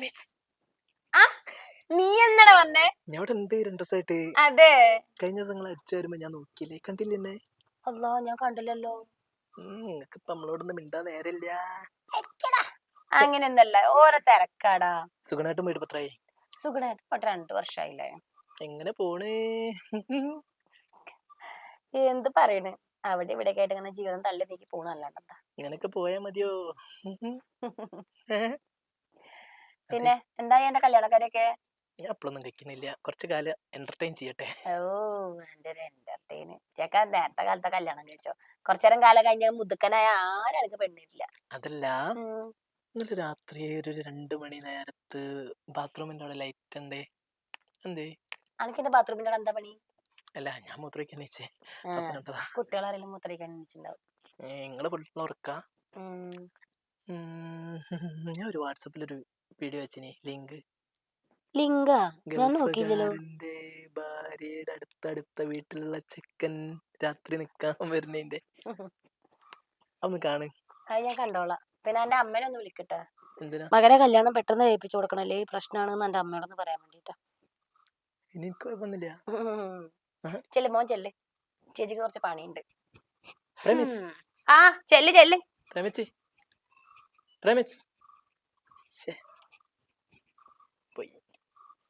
പ്രേമിച്ച് നീ എന്നടാ വന്നേ? ഞാൻ ഇവിടെ ഉണ്ട് രണ്ടു ദിവസമായിട്ട് അതെ. കഴിഞ്ഞ ദിവസം നിങ്ങൾ അടിച്ചു വരുമ്പോ ഞാൻ നോക്കിയില്ലേ? കണ്ടില്ലേ എന്നെ? അല്ലോ ഞാൻ കണ്ടില്ലല്ലോ. നിങ്ങൾക്ക് ഇപ്പൊ നമ്മളോടൊന്നും മിണ്ടാൻ നേരമില്ല. അങ്ങനെയൊന്നല്ല ഓരോ തിരക്കാടാ. സുഖനായിട്ട് വീട് പത്രായി സുഖമായിട്ട് ഇപ്പൊ രണ്ടു വർഷമായില്ലേ എങ്ങനെ പോണേ? എന്ത് പറയണ്? അവിടെ ഇവിടെ ആയിട്ട് ഇങ്ങനെ ജീവിതം തള്ളി നീക്കി പോണല്ലാണ്ടെന്താ ഇങ്ങനൊക്കെ പോയാ മതിയോ? പിന്നെ എന്തായി എന്റെ കല്യാണക്കാരൊക്കെ ഞാൻ അപ്പോഴൊന്നും കഴിക്കുന്നില്ല കുറച്ച് കാലം എന്റർടൈൻ ചെയ്യട്ടെ. ഓ എന്റെ ഒരു എന്റർടൈൻ ചേക്കാ നേരത്തെ കാലത്തെ കല്യാണം കഴിച്ചോ? കുറച്ചേരം കാലം കഴിഞ്ഞ മുതുക്കനായ ആരും എനിക്ക് പെണ്ണിട്ടില്ല. അതല്ല. ഇന്നലെ രാത്രി ഒരു രണ്ടു മണി നേരത്ത് ബാത്റൂമിന്റെ അവിടെ ലൈറ്റ് ഉണ്ടേ എന്തേ? അനക്കിന്റെ ബാത്റൂമിന്റെ അവിടെ എന്താ പണി? അല്ല ഞാൻ അപ്പൊ കണ്ടതാ കുട്ടികളാരെങ്കിലും മൂത്രയിക്കാൻ വെച്ചിട്ടുണ്ടാവും നിങ്ങൾ ഫുൾ ഉറക്ക. ഞാൻ ഒരു വാട്സാപ്പിൽ ഒരു വീഡിയോ വെച്ചിനി. ലിങ്ക്. ലിങ്കാ? ഞാൻ നോക്കിയില്ലല്ലോ. ഗൾഫുകാരന്റെ ഭാര്യയുടെ അടുത്തടുത്ത വീട്ടിലുള്ള ചെക്കൻ രാത്രി നിക്കാൻ വരുന്നതിന്റെ ഒന്ന് കാണ്. അത് ഞാൻ കണ്ടോളാം. പിന്നെ എന്റെ അമ്മേനെ ഒന്ന് വിളിക്കട്ടെ. എന്തിനാ? മകനെ കല്യാണം പെട്ടെന്ന് കഴിപ്പിച്ചു കൊടുക്കണല്ലേ ഈ പ്രശ്നമാണെന്ന് എന്റെ അമ്മയോടൊന്ന് പറയാൻ വേണ്ടിട്ടാ. എനിക്ക് കുഴപ്പമൊന്നുമില്ല. ആഹാ. ചെല്ല് മോൻ ചെല്ല്. ചേച്ചിക്ക് കുറച്ച് പണിയുണ്ട്. പ്രേമിച്ച്. ഉം. ആ ചെല്ല് ചെല്ല്. പ്രേമിച്ച്. പ്രേമിച്ച് ശേ